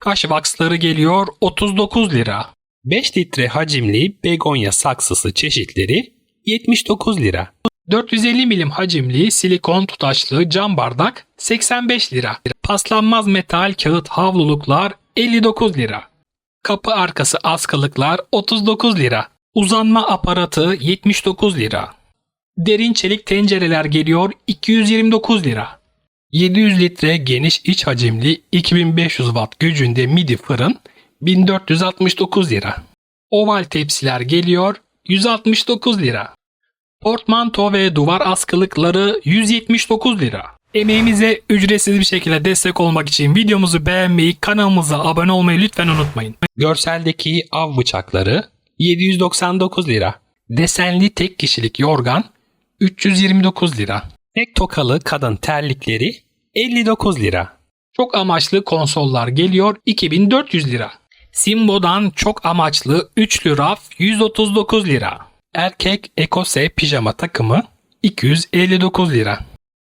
Kaş vaksları geliyor 39 lira. 5 litre hacimli begonya saksısı çeşitleri 79 lira. 450 milim hacimli silikon tutaşlı cam bardak 85 lira. Paslanmaz metal kağıt havluluklar 59 lira. Kapı arkası askılıklar 39 lira. Uzanma aparatı 79 lira. Derin çelik tencereler geliyor 229 lira. 700 litre geniş iç hacimli 2500 watt gücünde midi fırın 1469 lira. Oval tepsiler geliyor 169 lira. Portmanto ve duvar askılıkları 179 lira. Emeğimize ücretsiz bir şekilde destek olmak için videomuzu beğenmeyi, kanalımıza abone olmayı lütfen unutmayın. Görseldeki av bıçakları 799 lira. Desenli tek kişilik yorgan 329 lira. Tek tokalı kadın terlikleri 59 lira. Çok amaçlı konsollar geliyor 2400 lira. Simbo'dan çok amaçlı üçlü raf 139 lira. Erkek Ekose pijama takımı 259 lira.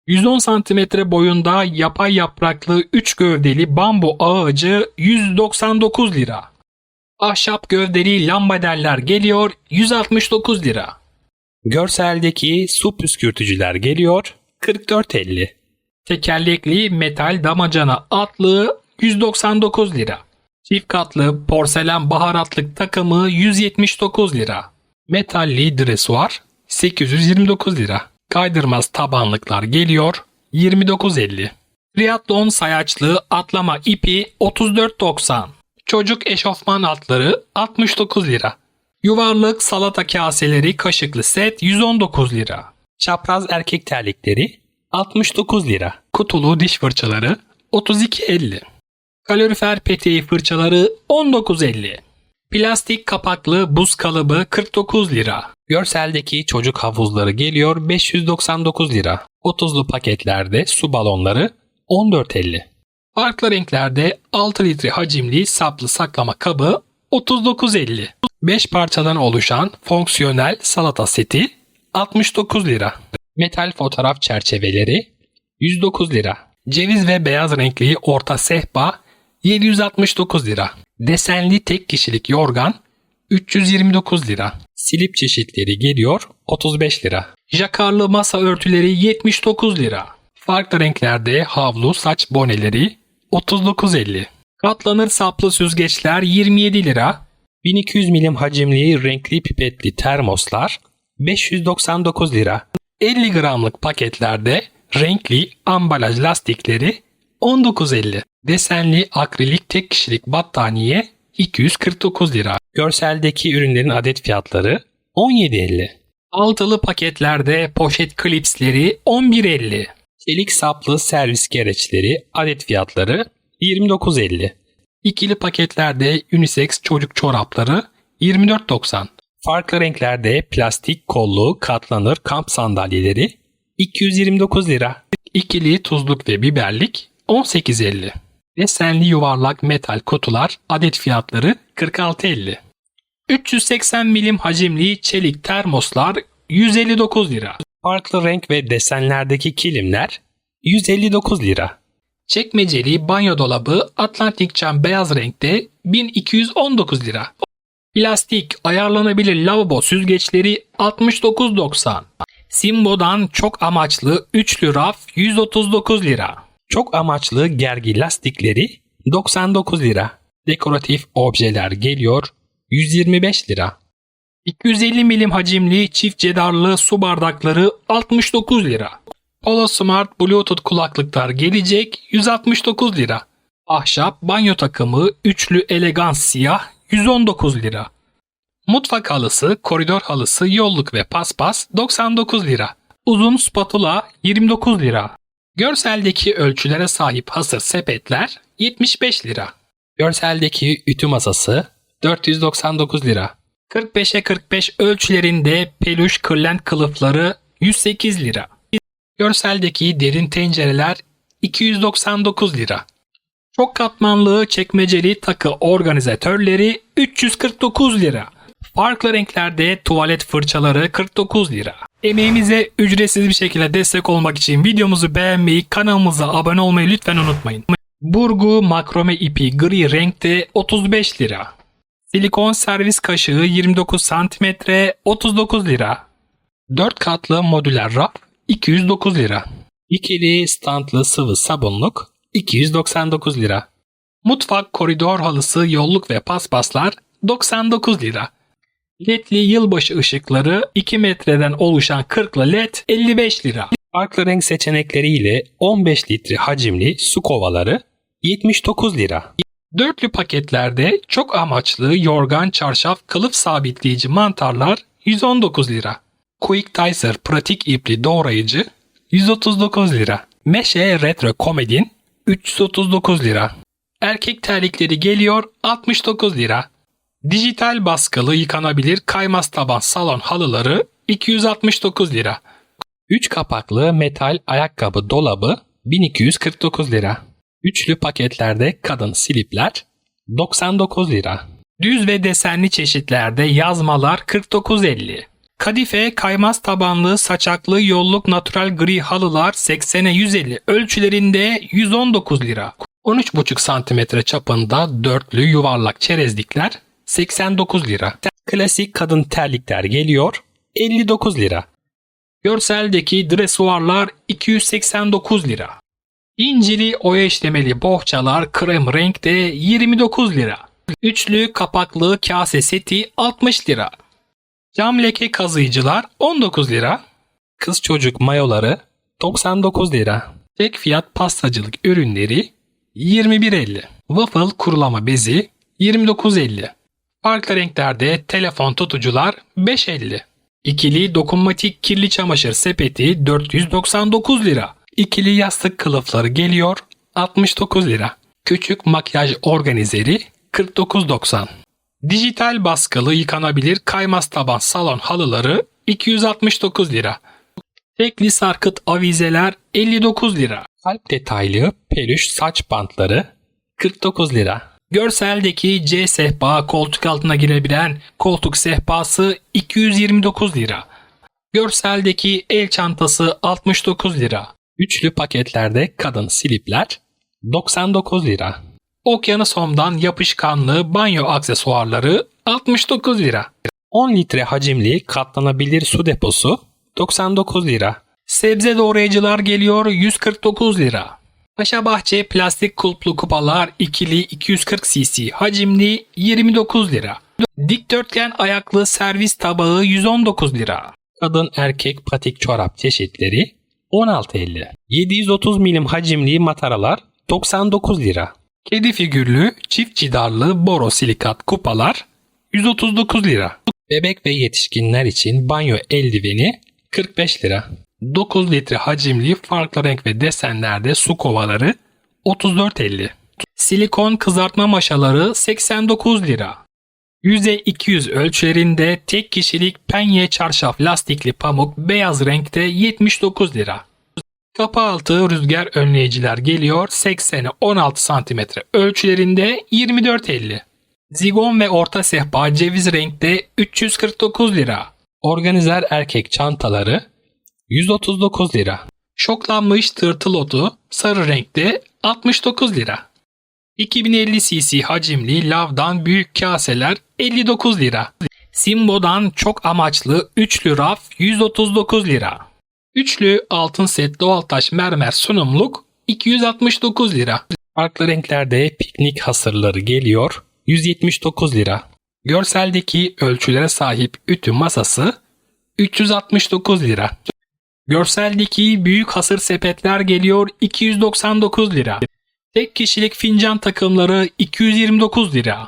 110 cm boyunda yapay yapraklı 3 gövdeli bambu ağacı 199 lira. Ahşap gövdeli lambaderler geliyor 169 lira. Görseldeki su püskürtücüler geliyor 44.50. Tekerlekli metal damacana atlığı 199 lira. Çift katlı porselen baharatlık takımı 179 lira. Metalli dresuar 829 lira. Kaydırmaz tabanlıklar geliyor 29.50. Triathlon sayaçlı atlama ipi 34.90. Çocuk eşofman atları 69 lira. Yuvarlık salata kaseleri kaşıklı set 119 lira. Çapraz erkek terlikleri 69 lira. Kutulu diş fırçaları 32.50. Kalorifer peteği fırçaları 19.50. Plastik kapaklı buz kalıbı 49 lira. Görseldeki çocuk havuzları geliyor 599 lira. 30'lu paketlerde su balonları 14.50. Farklı renklerde 6 litre hacimli saplı saklama kabı 39.50. 5 parçadan oluşan fonksiyonel salata seti 69 lira. Metal fotoğraf çerçeveleri 109 lira. Ceviz ve beyaz renkli orta sehpa 769 lira. Desenli tek kişilik yorgan 329 lira. Silip çeşitleri geliyor 35 lira. Jakarlı masa örtüleri 79 lira. Farklı renklerde havlu saç boneleri 39.50. Katlanır saplı süzgeçler 27 lira. 1200 milim hacimli renkli pipetli termoslar 599 lira. 50 gramlık paketlerde renkli ambalaj lastikleri 19.50. Desenli akrilik tek kişilik battaniye 249 lira. Görseldeki ürünlerin adet fiyatları 17.50. Altılı paketlerde poşet klipsleri 11.50. Çelik saplı servis gereçleri adet fiyatları 29.50. İkili paketlerde unisex çocuk çorapları 24.90. Farklı renklerde plastik kollu katlanır kamp sandalyeleri 229 lira. İkili tuzluk ve biberlik 18.50. Desenli yuvarlak metal kutular adet fiyatları 46.50. 380 milim hacimli çelik termoslar 159 lira. Farklı renk ve desenlerdeki kilimler 159 lira. Çekmeceli banyo dolabı Atlantik cam beyaz renkte 1219 lira. Plastik ayarlanabilir lavabo süzgeçleri 69.90. Simbo'dan çok amaçlı üçlü raf 139 lira. Çok amaçlı gergi lastikleri 99 lira. Dekoratif objeler geliyor 125 lira. 250 milim hacimli çift cedarlı su bardakları 69 lira. Polo Smart Bluetooth kulaklıklar gelecek 169 lira. Ahşap banyo takımı üçlü elegans siyah 119 lira. Mutfak halısı, koridor halısı, yolluk ve paspas 99 lira. Uzun spatula 29 lira. Görseldeki ölçülere sahip hasır sepetler 75 lira. Görseldeki ütü masası 499 lira. 45'e 45 ölçülerinde peluş kırlent kılıfları 108 lira. Görseldeki derin tencereler 299 lira. Çok katmanlı çekmeceli takı organizatörleri 349 lira. Farklı renklerde tuvalet fırçaları 49 lira. Emeğimize ücretsiz bir şekilde destek olmak için videomuzu beğenmeyi, kanalımıza abone olmayı lütfen unutmayın. Burgu makrome ipi gri renkte 35 lira. Silikon servis kaşığı 29 cm 39 lira. 4 katlı modüler raf 209 lira. İkili standlı sıvı sabunluk 299 lira. Mutfak koridor halısı yolluk ve paspaslar 99 lira. LED'li yılbaşı ışıkları 2 metreden oluşan 40'lı LED 55 lira. Farklı renk seçenekleriyle 15 litre hacimli su kovaları 79 lira. Dörtlü paketlerde çok amaçlı yorgan, çarşaf, kılıf sabitleyici mantarlar 119 lira. Quick Dicer pratik ipli doğrayıcı 139 lira. Meşe Retro Komedin 339 lira. Erkek terlikleri geliyor 69 lira. Dijital baskılı yıkanabilir kaymaz taban salon halıları 269 lira. 3 kapaklı metal ayakkabı dolabı 1249 lira. Üçlü paketlerde kadın silipler 99 lira. Düz ve desenli çeşitlerde yazmalar 49.50. Kadife kaymaz tabanlı saçaklı yolluk natural gri halılar 80'e 150 ölçülerinde 119 lira. 13,5 cm çapında dörtlü yuvarlak çerezlikler 89 lira. Klasik kadın terlikler geliyor 59 lira. Görseldeki dresuarlar 289 lira. İncili oya işlemeli bohçalar krem renkte 29 lira. Üçlü kapaklı kase seti 60 lira. Cam leke kazıyıcılar 19 lira. Kız çocuk mayoları 99 lira. Tek fiyat pastacılık ürünleri 21.50. Waffle kurulama bezi 29.50. Farklı renklerde telefon tutucular 5.50. İkili dokunmatik kirli çamaşır sepeti 499 lira. İkili yastık kılıfları geliyor 69 lira. Küçük makyaj organizeri 49.90. Dijital baskılı yıkanabilir kaymaz taban salon halıları 269 lira. Tekli sarkıt avizeler 59 lira. Kalp detaylı peluş saç bantları 49 lira. Görseldeki C sehpa koltuk altına girebilen koltuk sehpası 229 lira. Görseldeki el çantası 69 lira. Üçlü paketlerde kadın silipler 99 lira. Okyanus Home'dan yapışkanlı banyo aksesuarları 69 lira. 10 litre hacimli katlanabilir su deposu 99 lira. Sebze doğrayıcılar geliyor 149 lira. Paşa Bahçe plastik kulplu kupalar ikili 240 cc hacimli 29 lira. Dikdörtgen ayaklı servis tabağı 119 lira. Kadın erkek patik çorap çeşitleri 16.50. 730 milim hacimli mataralar 99 lira. Kedi figürlü çift cidarlı borosilikat kupalar 139 lira. Bebek ve yetişkinler için banyo eldiveni 45 lira. 9 litre hacimli farklı renk ve desenlerde su kovaları 34.50. Silikon kızartma maşaları 89 lira. Yüzey 200 ölçülerinde tek kişilik penye çarşaf lastikli pamuk beyaz renkte 79 lira. Kapı altı rüzgar önleyiciler geliyor 80'e 16 cm ölçülerinde 24.50. Zigon ve orta sehpa ceviz renkte 349 lira. Organizer erkek çantaları 139 lira. Şoklanmış tırtıl otu sarı renkte 69 lira. 2050 cc hacimli lavdan büyük kaseler 59 lira. Simbo'dan çok amaçlı üçlü raf 139 lira. Üçlü altın set doğal taş mermer sunumluk 269 lira. Farklı renklerde piknik hasırları geliyor 179 lira. Görseldeki ölçülere sahip ütü masası 369 lira. Görseldeki büyük hasır sepetler geliyor 299 lira. Tek kişilik fincan takımları 229 lira.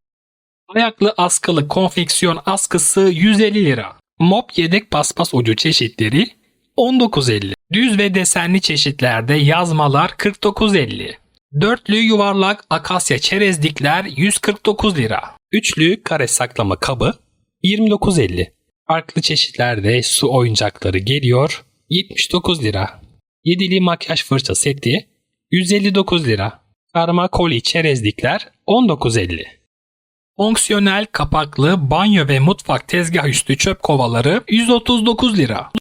Ayaklı askılı konfeksiyon askısı 150 lira. Mop yedek paspas ucu çeşitleri 19.50. Düz ve desenli çeşitlerde yazmalar 49.50. Dörtlü yuvarlak akasya çerezlikler 149 lira. Üçlü kare saklama kabı 29.50. Farklı çeşitlerde su oyuncakları geliyor 79 lira. Yedili makyaj fırça seti 159 lira. Karma koli çerezlikler 19.50. Fonksiyonel kapaklı banyo ve mutfak tezgah üstü çöp kovaları 139 lira.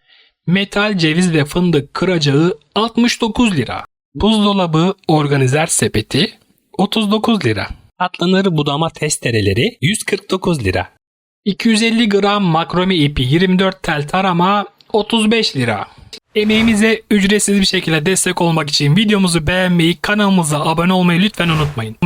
Metal ceviz ve fındık kıracağı 69 lira. Buzdolabı organizer sepeti 39 lira. Atlanır budama testereleri 149 lira. 250 gram makrome ipi 24 tel tarama 35 lira. Emeğimize ücretsiz bir şekilde destek olmak için videomuzu beğenmeyi, kanalımıza abone olmayı lütfen unutmayın.